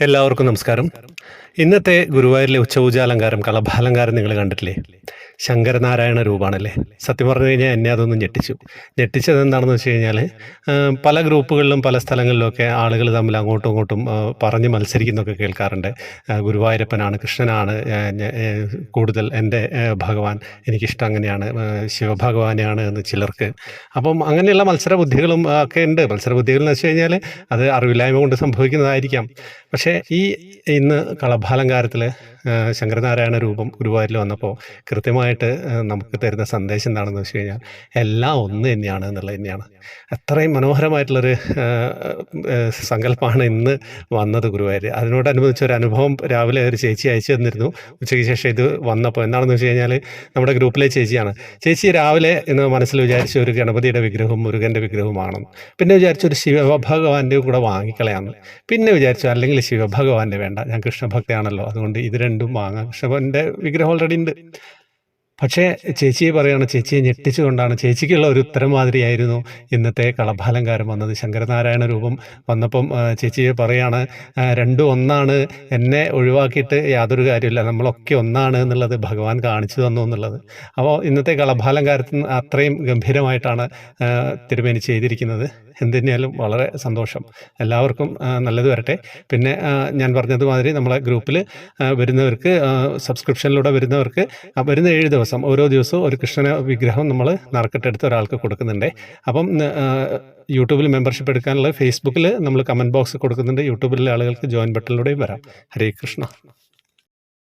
എല്ലാവർക്കും നമസ്കാരം. ഇന്നത്തെ ഗുരുവായൂരിലെ ഉച്ചപൂജാലങ്കാരം കളഭാലങ്കാരം നിങ്ങൾ കണ്ടിട്ടില്ലേ? ശങ്കരനാരായണ രൂപമാണല്ലേ സത്യം പറഞ്ഞു കഴിഞ്ഞാൽ എന്നെ അതൊന്നും ഞെട്ടിച്ചു. ഞെട്ടിച്ചത് എന്താണെന്ന് വെച്ച് കഴിഞ്ഞാൽ പല ഗ്രൂപ്പുകളിലും പല സ്ഥലങ്ങളിലുമൊക്കെ ആളുകൾ തമ്മിൽ അങ്ങോട്ടും ഇങ്ങോട്ടും പറഞ്ഞ് മത്സരിക്കുന്നൊക്കെ കേൾക്കാറുണ്ട്. ഗുരുവായൂരപ്പനാണ് കൃഷ്ണനാണ് കൂടുതൽ എന്റെ ഭഗവാൻ. എനിക്കിഷ്ടം അങ്ങനെയാണ് ശിവഭഗവാനെയാണ് എന്ന് ചിലർക്ക്. അപ്പം അങ്ങനെയുള്ള മത്സര ബുദ്ധികളും ഒക്കെ ഉണ്ട്. മത്സര ബുദ്ധികൾ എന്ന് വെച്ച് കഴിഞ്ഞാൽ അത് അറിവില്ലായ്മ കൊണ്ട് സംഭവിക്കുന്നതായിരിക്കാം. പക്ഷേ ഈ ഇന്ന് കളഭാലങ്കാരത്തിൽ ശങ്കരനാരായണ രൂപം ഗുരുവായൂരിൽ വന്നപ്പോൾ കൃത്യമായിട്ട് നമുക്ക് തരുന്ന സന്ദേശം എന്താണെന്ന് വെച്ച് കഴിഞ്ഞാൽ എല്ലാം ഒന്ന് തന്നെയാണ് എന്നുള്ളത് തന്നെയാണ്. അത്രയും മനോഹരമായിട്ടുള്ളൊരു സങ്കല്പമാണ് ഇന്ന് വന്നത് ഗുരുവായൂർ അതിനോടനുബന്ധിച്ച് ഒരു അനുഭവം രാവിലെ ഒരു ചേച്ചി അയച്ചു തന്നിരുന്നു. ഉച്ചയ്ക്ക് ശേഷം ഇത് വന്നപ്പോൾ എന്താണെന്ന് വെച്ച് കഴിഞ്ഞാൽ നമ്മുടെ ഗ്രൂപ്പിലെ ചേച്ചിയാണ്. ചേച്ചി രാവിലെ ഇന്ന് മനസ്സിൽ വിചാരിച്ച ഒരു ഗണപതിയുടെ വിഗ്രഹവും മുരുകന്റെ വിഗ്രഹവുമാണെന്ന്. പിന്നെ വിചാരിച്ചു ഒരു ശിവഭഗവാന്റെ കൂടെ വാങ്ങിക്കളയാണ് പിന്നെ വിചാരിച്ചു അല്ലെങ്കിൽ ശിവഭഗവാന്റെ വേണ്ട. ഞാൻ കൃഷ്ണഭക്തയാണല്ലോ. അതുകൊണ്ട് ഇത് രണ്ടും വാങ്ങാം. കൃഷ്ണഭവന്റെ വിഗ്രഹം ഓൾറെഡി ഉണ്ട്. പക്ഷേ ചേച്ചിയെ പറയുകയാണ് ചേച്ചിയെ ഞെട്ടിച്ചുകൊണ്ടാണ് ചേച്ചിക്കുള്ള ഒരു ഉത്തരം മാതിരിയായിരുന്നു ഇന്നത്തെ കളഭാലങ്കാരം വന്നത്. ശങ്കരനാരായണ രൂപം വന്നപ്പം ചേച്ചിയെ പറയാണ് രണ്ടും ഒന്നാണ് എന്നെ ഒഴിവാക്കിയിട്ട് യാതൊരു കാര്യമില്ല നമ്മളൊക്കെ ഒന്നാണ് എന്നുള്ളത് ഭഗവാൻ കാണിച്ചു തന്നു എന്നുള്ളത്. അപ്പോൾ ഇന്നത്തെ കളഭാലങ്കാരത്തിന് അത്രയും ഗംഭീരമായിട്ടാണ് തിരുമേനി ചെയ്തിരിക്കുന്നത്. എന്തിനാലും വളരെ സന്തോഷം. എല്ലാവർക്കും നല്ലത് വരട്ടെ. പിന്നെ ഞാൻ പറഞ്ഞതുമാതിരി നമ്മളെ ഗ്രൂപ്പിൽ വരുന്നവർക്ക് സബ്സ്ക്രിപ്ഷനിലൂടെ വരുന്നവർക്ക് വരുന്ന ഏഴ് ദിവസം ഓരോ ദിവസവും ഒരു കൃഷ്ണ വിഗ്രഹം നമ്മൾ നറുക്കെട്ടെടുത്ത് ഒരാൾക്ക് കൊടുക്കുന്നുണ്ട്. അപ്പം യൂട്യൂബിൽ മെമ്പർഷിപ്പ് എടുക്കാനുള്ള ഫേസ്ബുക്കിൽ നമ്മൾ കമന്റ് ബോക്സ് കൊടുക്കുന്നുണ്ട്. യൂട്യൂബിലെ ആളുകൾക്ക് ജോയിൻ ബട്ടണിലൂടെയും വരാം. ഹരേ കൃഷ്ണ.